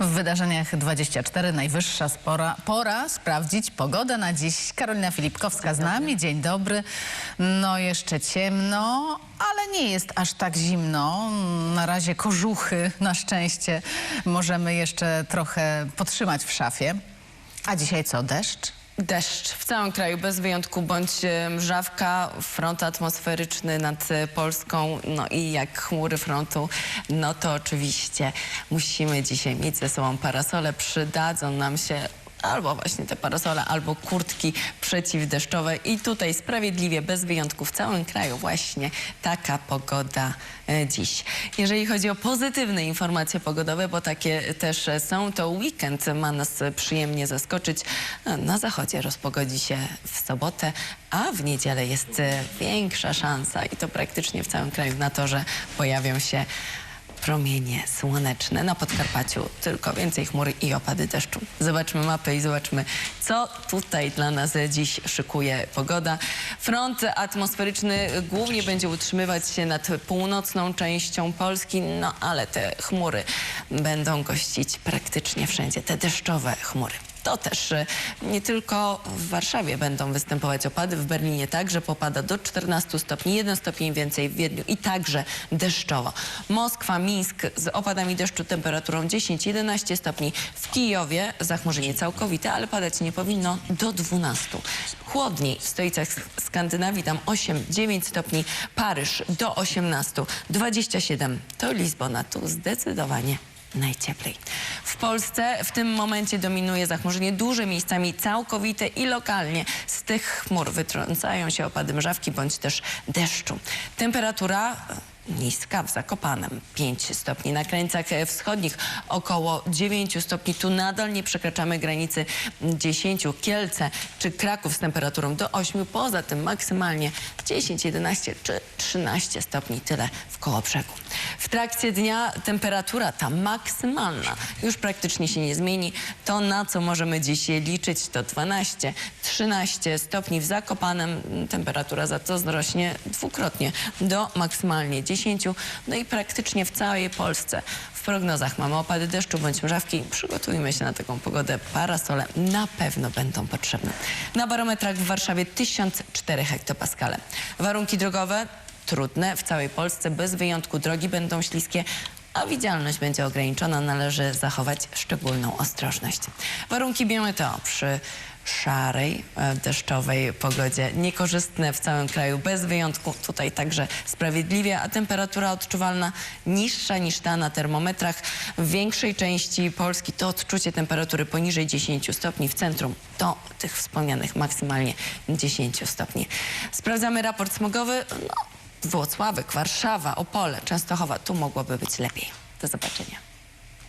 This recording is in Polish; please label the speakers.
Speaker 1: W wydarzeniach 24 najwyższa spora, pora sprawdzić pogodę na dziś. Karolina Filipkowska z nami. Dzień dobry. No jeszcze ciemno, ale nie jest aż tak zimno. Na razie kożuchy na szczęście możemy jeszcze trochę podtrzymać w szafie. A dzisiaj co, deszcz?
Speaker 2: Deszcz w całym kraju, bez wyjątku, bądź e, mrzawka, front atmosferyczny nad e, Polską, no i jak chmury frontu, no to oczywiście musimy dzisiaj mieć ze sobą parasole. Przydadzą nam się albo właśnie te parasole, albo kurtki przeciwdeszczowe. I tutaj sprawiedliwie, bez wyjątku w całym kraju właśnie taka pogoda e, dziś. Jeżeli chodzi o pozytywne informacje pogodowe, bo takie też są, to weekend ma nas przyjemnie zaskoczyć. Na zachodzie rozpogodzi się w sobotę, a w niedzielę jest większa szansa i to praktycznie w całym kraju na to, że pojawią się promienie słoneczne. Na Podkarpaciu tylko więcej chmury i opady deszczu. Zobaczmy mapę i zobaczmy, co tutaj dla nas dziś szykuje pogoda. Front atmosferyczny głównie będzie utrzymywać się nad północną częścią Polski, no ale te chmury będą gościć praktycznie wszędzie, te deszczowe chmury. To też e, nie tylko w Warszawie będą występować opady, w Berlinie także popada do 14 stopni, 1 stopień więcej w Wiedniu i także deszczowo. Moskwa, Mińsk z opadami deszczu temperaturą 10-11 stopni. W Kijowie zachmurzenie całkowite, ale padać nie powinno do 12. Chłodniej w stolicach Skandynawii tam 8-9 stopni, Paryż do 18, 27 to Lizbona, tu zdecydowanie najcieplej. W Polsce w tym momencie dominuje zachmurzenie duże, miejscami całkowite i lokalnie. Z tych chmur wytrącają się opady mrzawki bądź też deszczu. Temperatura niska w Zakopanem 5 stopni. Na krańcach wschodnich około 9 stopni. Tu nadal nie przekraczamy granicy 10. Kielce czy Kraków z temperaturą do 8. Poza tym maksymalnie 10, 11 czy 13 stopni. Tyle w Kołobrzegu. W trakcie dnia temperatura ta maksymalna już praktycznie się nie zmieni. To na co możemy dziś liczyć to 12, 13 stopni w Zakopanem. Temperatura za to wzrośnie dwukrotnie do maksymalnie 10. No i praktycznie w całej Polsce w prognozach mamy opady deszczu bądź mrzawki. Przygotujmy się na taką pogodę. Parasole na pewno będą potrzebne. Na barometrach w Warszawie 1004 hektopaskale. Warunki drogowe trudne w całej Polsce. Bez wyjątku drogi będą śliskie, a widzialność będzie ograniczona. Należy zachować szczególną ostrożność. Warunki biometeo przy szarej, e, deszczowej pogodzie. Niekorzystne w całym kraju, bez wyjątku. Tutaj także sprawiedliwie, a temperatura odczuwalna niższa niż ta na termometrach. W większej części Polski to odczucie temperatury poniżej 10 stopni. W centrum do tych wspomnianych maksymalnie 10 stopni. Sprawdzamy raport smogowy. No, Włocławek, Warszawa, Opole, Częstochowa. Tu mogłoby być lepiej. Do zobaczenia.